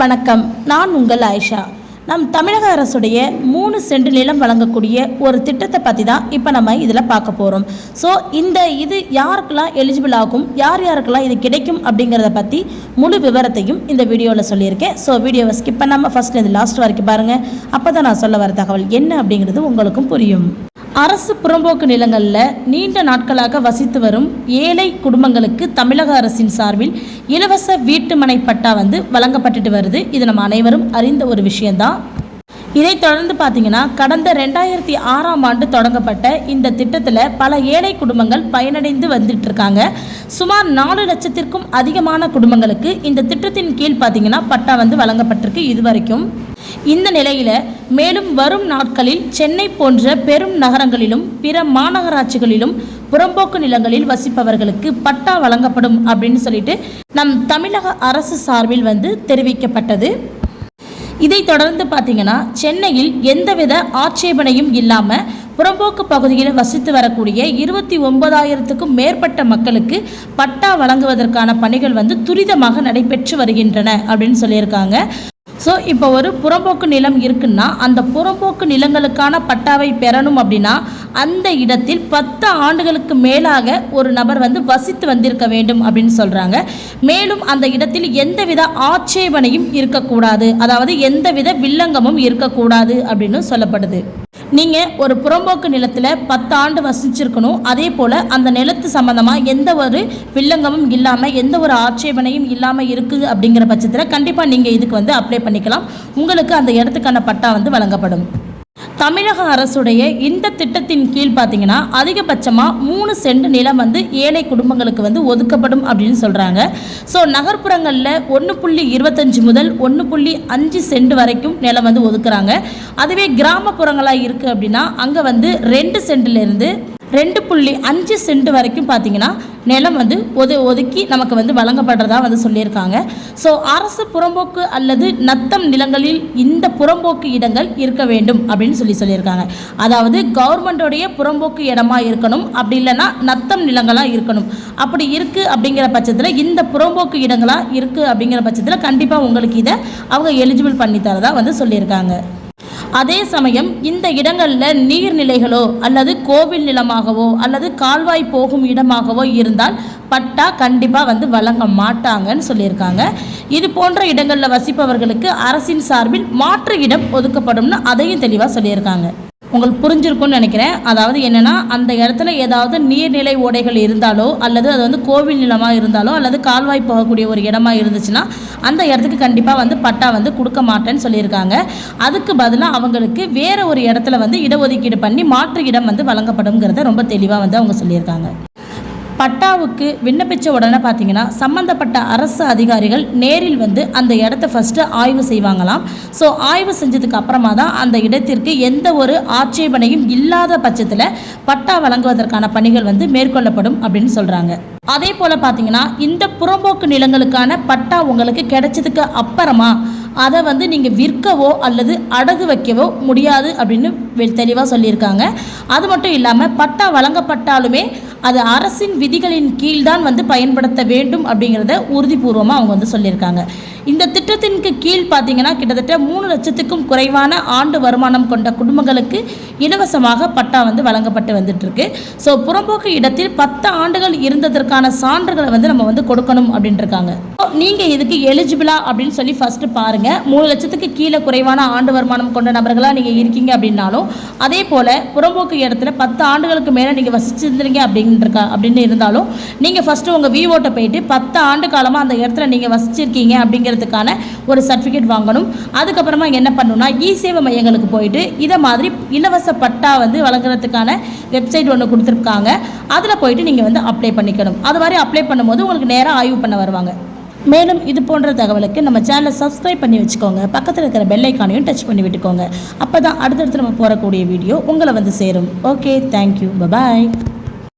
வணக்கம். நான் உங்கள் ஆயிஷா. நம் தமிழக அரசுடைய மூணு சென்ட் நிலம் வழங்கக்கூடிய ஒரு திட்டத்தை பற்றி தான் இப்போ நம்ம இதில் பார்க்க போகிறோம் ஸோ இந்த இது யாருக்கெல்லாம் எலிஜிபிள் ஆகும் யார் யாருக்கெல்லாம் இது கிடைக்கும் அப்படிங்கிறத பற்றி முழு விவரத்தையும் இந்த வீடியோவில் சொல்லியிருக்கேன். ஸோ வீடியோவை ஸ்கிப் பண்ணாமல் ஃபஸ்ட்லேருந்து லாஸ்ட் வரைக்கும் பாருங்கள் அப்போ தான் நான் சொல்ல வர தகவல் என்ன அப்படிங்கிறது உங்களுக்கும் புரியும். அரசு புறம்போக்கு நிலங்களில் நீண்ட நாட்களாக வசித்து வரும் ஏழை குடும்பங்களுக்கு தமிழக அரசின் சார்பில் இலவச வீட்டுமனை பட்டா வந்து வழங்கப்பட்டுட்டு வருது. இது நம்ம அனைவரும் அறிந்த ஒரு விஷயம்தான். இதைத் தொடர்ந்து பார்த்தீங்கன்னா கடந்த ரெண்டாயிரத்தி ஆறாம் ஆண்டு தொடங்கப்பட்ட இந்த திட்டத்தில் பல ஏழை குடும்பங்கள் பயனடைந்து வந்துட்டு இருக்காங்க சுமார் நாலு லட்சத்திற்கும் அதிகமான குடும்பங்களுக்கு இந்த திட்டத்தின் கீழ் பார்த்தீங்கன்னா பட்டா வந்து வழங்கப்பட்டிருக்கு இதுவரைக்கும். இந்த நிலையில மேலும் வரும் நாட்களில் சென்னை போன்ற பெரும் நகரங்களிலும் பிற மாநகராட்சிகளிலும் புறம்போக்கு நிலங்களில் வசிப்பவர்களுக்கு பட்டா வழங்கப்படும் அப்படின்னு சொல்லிட்டு நம் தமிழக அரசு சார்பில் வந்து தெரிவிக்கப்பட்டது. இதைத் தொடர்ந்து பார்த்தீங்கன்னா சென்னையில் எந்தவித ஆட்சேபனையும் இல்லாமல் புறம்போக்கு பகுதியில் வசித்து வரக்கூடிய இருபத்தி ஒன்பதாயிரத்துக்கும் மேற்பட்ட மக்களுக்கு பட்டா வழங்குவதற்கான பணிகள் வந்து துரிதமாக நடைபெற்று வருகின்றன அப்படின்னு சொல்லியிருக்காங்க. ஸோ இப்போ ஒரு புறம்போக்கு நிலம் இருக்குன்னா அந்த புறம்போக்கு நிலங்களுக்கான பட்டாவை பெறணும் அப்படின்னா அந்த இடத்தில் பத்து ஆண்டுகளுக்கு மேலாக ஒரு நபர் வந்து வசித்து வந்திருக்க வேண்டும் அப்படின்னு சொல்கிறாங்க மேலும் அந்த இடத்தில் எந்தவித ஆட்சேபனையும் இருக்கக்கூடாது. அதாவது எந்தவித வில்லங்கமும் இருக்கக்கூடாது அப்படின்னு சொல்லப்படுது. நீங்கள் ஒரு புறம்போக்கு நிலத்தில் பத்து ஆண்டு வசிச்சிருக்கணும். அதே போல் அந்த நிலத்து சம்மந்தமாக எந்த ஒரு வில்லங்கமும் இல்லாமல் எந்த ஒரு ஆட்சேபனையும் இல்லாமல் இருக்குது அப்படிங்கிற பட்சத்தில் கண்டிப்பாக நீங்கள் இதுக்கு வந்து அப்ளை பண்ணிக்கலாம். உங்களுக்கு அந்த இடத்துக்கான பட்டா வந்து வழங்கப்படும். தமிழக அரசுடைய இந்த திட்டத்தின் கீழ் பார்த்தீங்கன்னா அதிகபட்சமாக மூணு சென்ட் நிலம் வந்து ஏழை குடும்பங்களுக்கு வந்து ஒதுக்கப்படும் அப்படின்னு சொல்கிறாங்க ஸோ நகர்ப்புறங்களில் ஒன்று புள்ளி இருபத்தஞ்சு முதல் ஒன்று புள்ளி அஞ்சு சென்ட் வரைக்கும் நிலம் வந்து ஒதுக்குறாங்க. அதுவே கிராமப்புறங்களாக இருக்குது அப்படின்னா அங்கே வந்து ரெண்டு சென்ட்லேருந்து ரெண்டு புள்ளி அஞ்சு சென்ட் வரைக்கும் பார்த்தீங்கன்னா நிலம் வந்து ஒது ஒதுக்கி நமக்கு வந்து வழங்கப்படுறதா வந்து சொல்லியிருக்காங்க. ஸோ அரசு புறம்போக்கு அல்லது நத்தம் நிலங்களில் இந்த புறம்போக்கு இடங்கள் இருக்க வேண்டும் அப்படின்னு சொல்லி சொல்லியிருக்காங்க. அதாவது கவர்மெண்டோடைய புறம்போக்கு இடமா இருக்கணும். அப்படி இல்லைன்னா நத்தம் நிலங்களாக இருக்கணும். அப்படி இருக்குது அப்படிங்கிற பட்சத்தில் இந்த புறம்போக்கு இடங்களாக இருக்குது அப்படிங்கிற பட்சத்தில் கண்டிப்பாக உங்களுக்கு இதை அவங்க எலிஜிபிள் பண்ணி தரதா வந்து சொல்லியிருக்காங்க. அதே சமயம் இந்த இடங்களில் நீர்நிலைகளோ அல்லது கோவில் நிலமாகவோ அல்லது கால்வாய் போகும் இடமாகவோ இருந்தால் பட்டா கண்டிப்பாக வந்து வழங்க மாட்டாங்கன்னு சொல்லியிருக்காங்க. இது போன்ற இடங்களில் வசிப்பவர்களுக்கு அரசின் சார்பில் மாற்று இடம் ஒதுக்கப்படும்னு அதையும் தெளிவாக சொல்லியிருக்காங்க. உங்களுக்கு புரிஞ்சிருக்கும்னு நினைக்கிறேன். அதாவது என்னென்னா அந்த இடத்துல ஏதாவது நீர்நிலை ஓடைகள் இருந்தாலோ அல்லது அது வந்து கோவில் நிலமாக இருந்தாலோ அல்லது கால்வாய் போகக்கூடிய ஒரு இடமா இருந்துச்சுன்னா அந்த இடத்துக்கு கண்டிப்பாக வந்து பட்டா வந்து கொடுக்க மாட்டேன்னு சொல்லியிருக்காங்க. அதுக்கு பதிலாக அவங்களுக்கு வேறு ஒரு இடத்துல வந்து இடஒதுக்கீடு பண்ணி மாற்று இடம் வந்து வழங்கப்படுங்கிறத ரொம்ப தெளிவாக வந்து அவங்க சொல்லியிருக்காங்க. பட்டாவுக்கு விண்ணப்பித்த உடனே பார்த்தீங்கன்னா சம்மந்தப்பட்ட அரசு அதிகாரிகள் நேரில் வந்து அந்த இடத்த ஃபஸ்ட்டு ஆய்வு செய்வாங்களாம். ஸோ ஆய்வு செஞ்சதுக்கு அப்புறமா தான் அந்த இடத்திற்கு எந்த ஒரு ஆட்சேபனையும் இல்லாத பட்சத்தில் பட்டா வழங்குவதற்கான பணிகள் வந்து மேற்கொள்ளப்படும் அப்படின்னு சொல்கிறாங்க அதே போல் பார்த்தீங்கன்னா இந்த புறம்போக்கு நிலங்களுக்கான பட்டா உங்களுக்கு கிடைச்சதுக்கு அப்புறமா அதை வந்து நீங்கள் விற்கவோ அல்லது அடகு வைக்கவோ முடியாது அப்படின்னு தெளிவாக சொல்லியிருக்காங்க. அது மட்டும் இல்லாமல் பட்டா வழங்கப்பட்டாலுமே அது அரசின் விதிகளின் கீழ்தான் வந்து பயன்படுத்த வேண்டும் அப்படிங்கிறத உறுதிபூர்வமாக அவங்க வந்து சொல்லியிருக்காங்க. இந்த திட்டத்திற்கு கீழ் பார்த்தீங்கன்னா கிட்டத்தட்ட மூணு லட்சத்துக்கும் குறைவான ஆண்டு வருமானம் கொண்ட குடும்பங்களுக்கு இலவசமாக பட்டா வந்து வழங்கப்பட்டு வந்துட்டுருக்கு. ஸோ புறம்போக்கு இடத்தில் பத்து ஆண்டுகள் இருந்ததற்கான சான்றுகளை வந்து நம்ம வந்து கொடுக்கணும் அப்படின்ட்டுருக்காங்க. நீங்கள் இதுக்கு எலிஜிபிளா அப்படின்னு சொல்லி ஃபஸ்ட்டு பாருங்கள் மூணு லட்சத்துக்கு கீழே குறைவான ஆண்டு வருமானம் கொண்ட நபர்களாக நீங்கள் இருக்கீங்க அப்படின்னாலும் அதே போல் புறம்போக்கு இடத்துல பத்து ஆண்டுகளுக்கு மேலே நீங்கள் வசிச்சிருந்தீங்க அப்படின்ட்டுருக்கா அப்படின்னு இருந்தாலும் நீங்கள் ஃபஸ்ட்டு உங்கள் விஓட்டை போயிட்டு பத்து ஆண்டு காலமாக அந்த இடத்துல நீங்கள் வசிச்சிருக்கீங்க அப்படிங்கிறதுக்கான ஒரு சர்டிஃபிகேட் வாங்கணும். அதுக்கப்புறமா என்ன பண்ணணும்னா இ சேவை மையங்களுக்கு போயிட்டு இதை மாதிரி இலவச பட்டா வந்து வழங்குறதுக்கான வெப்சைட் ஒன்று கொடுத்துருக்காங்க. அதில் போயிட்டு நீங்கள் வந்து அப்ளை பண்ணிக்கணும். அது மாதிரி அப்ளை பண்ணும்போது உங்களுக்கு நேராக ஆய்வு பண்ண வருவாங்க. மேலும் இது போன்ற தகவலுக்கு நம்ம சேனலை சப்ஸ்கிரைப் பண்ணி வச்சுக்கோங்க. பக்கத்தில் இருக்கிற பெல்லைக்கானையும் டச் பண்ணி விட்டுக்கோங்க. அப்போ தான் அடுத்தடுத்து நம்ம போகக்கூடிய வீடியோ உங்களை வந்து சேரும். Okay thank you bye bye